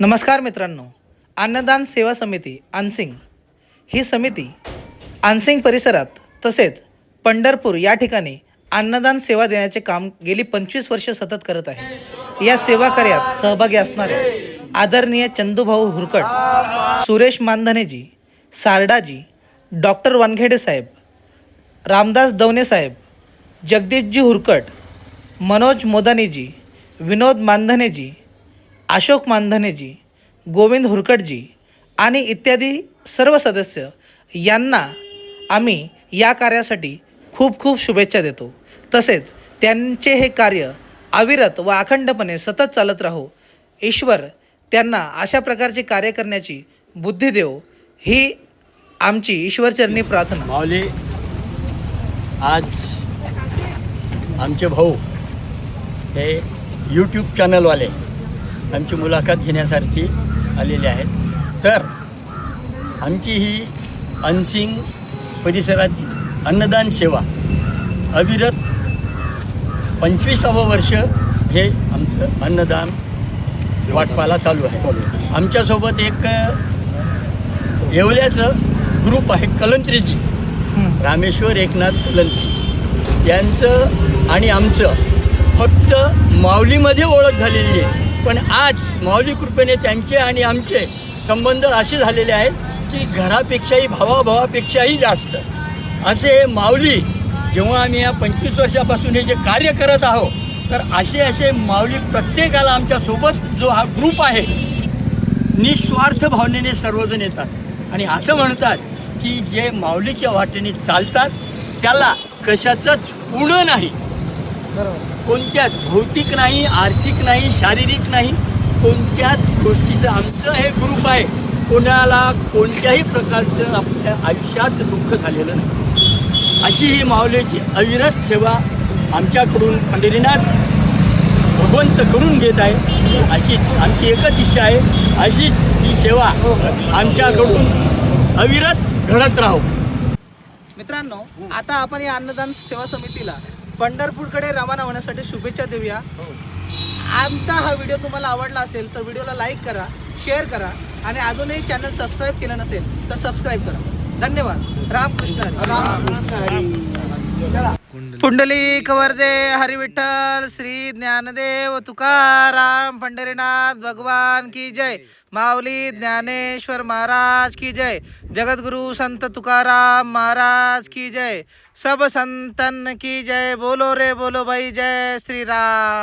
नमस्कार मित्रांनो. अन्नदान सेवा समिती आनसिंग ही समिती आनसिंग परिसरात तसेच पंढरपूर या ठिकाणी अन्नदान सेवा देण्याचे काम गेली पंचवीस वर्ष सतत करत आहे. या सेवा कार्यात सहभागी असणारे आदरणीय चंदूभाऊ हुरकट सुरेश मानधनेजी सारडाजी डॉक्टर वानखेडे साहेब रामदास दवने साहेब जगदीशजी हुरकट मनोज मोदानीजी विनोद मानधनेजी अशोक मानधनेजी गोविंद हुरकटजी आणि इत्यादी सर्व सदस्य यांना आम्ही या कार्यासाठी खूप खूप शुभेच्छा देतो. तसेच त्यांचे हे कार्य अविरत व अखंडपणे सतत चालत राहो. ईश्वर त्यांना अशा प्रकारचे कार्य करण्याची बुद्धी देव ही आमची ईश्वरचरणी प्रार्थना. माऊली आज आमचे भाऊ हे यूट्यूब चॅनलवाले आमची मुलाखत घेण्यासारखी आलेली आहेत तर आमची ही अनसिंग परिसरात अन्नदान सेवा अविरत पंचवीसावं वर्ष हे आमचं अन्नदान वाटपाला चालू आहे. आमच्यासोबत एक येवल्याचं ग्रुप आहे कलंत्रीजी. रामेश्वर एकनाथ कलंत्री. यांचं आणि आमचं फक्त माऊलीमध्ये ओळख झालेली आहे. पण आज माऊली कृपेने त्यांचे आणि आमचे संबंध असे झालेले आहेत की घरापेक्षाही भावाभावापेक्षाही जास्त. असे माऊली जेव्हा आम्ही या पंचवीस वर्षापासून हे जे कार्य करत आहोत तर असे असे माऊली प्रत्येकाला आमच्यासोबत जो हा ग्रुप आहे निस्वार्थ भावनेने सर्वजण येतात. आणि असं म्हणतात की जे माऊलीच्या वाटेने चालतात त्याला कशाचंच उणं नाही. बरोबर. कोणत्याच भौतिक नाही आर्थिक नाही शारीरिक नाही कोणत्याच गोष्टीचं आमचं हे ग्रुप आहे. कोणाला कोणत्याही प्रकारचं आपल्या आयुष्यात दुःख झालेलं नाही. अशी ही माऊलीची अविरत सेवा आमच्याकडून पंढरीनाथ भगवंत करून घेत आहे. अशी आमची एकच इच्छा आहे. अशीच ही सेवा आमच्याकडून अविरत घडत राहो. मित्रांनो आता आपण या अन्नदान सेवा समितीला पंढरपूरकडे रवाना होण्यासाठी शुभेच्छा देऊया. आमचा हा व्हिडिओ तुम्हाला आवडला असेल तर व्हिडिओला लाईक करा शेअर करा आणि अजूनही चॅनल सबस्क्राईब केलं नसेल तर सबस्क्राईब करा. धन्यवाद. रामकृष्ण हरी. पुंडलिक वरदे हरिविठ्ठल श्री ज्ञानदेव तुकाराम पंढरीनाथ भगवान की जय. माऊली ज्ञानेश्वर महाराज की जय. जगद्गुरु संत तुकाराम महाराज की जय. सब संतन की जय. बोलो रे बोलो भाई जय श्री राम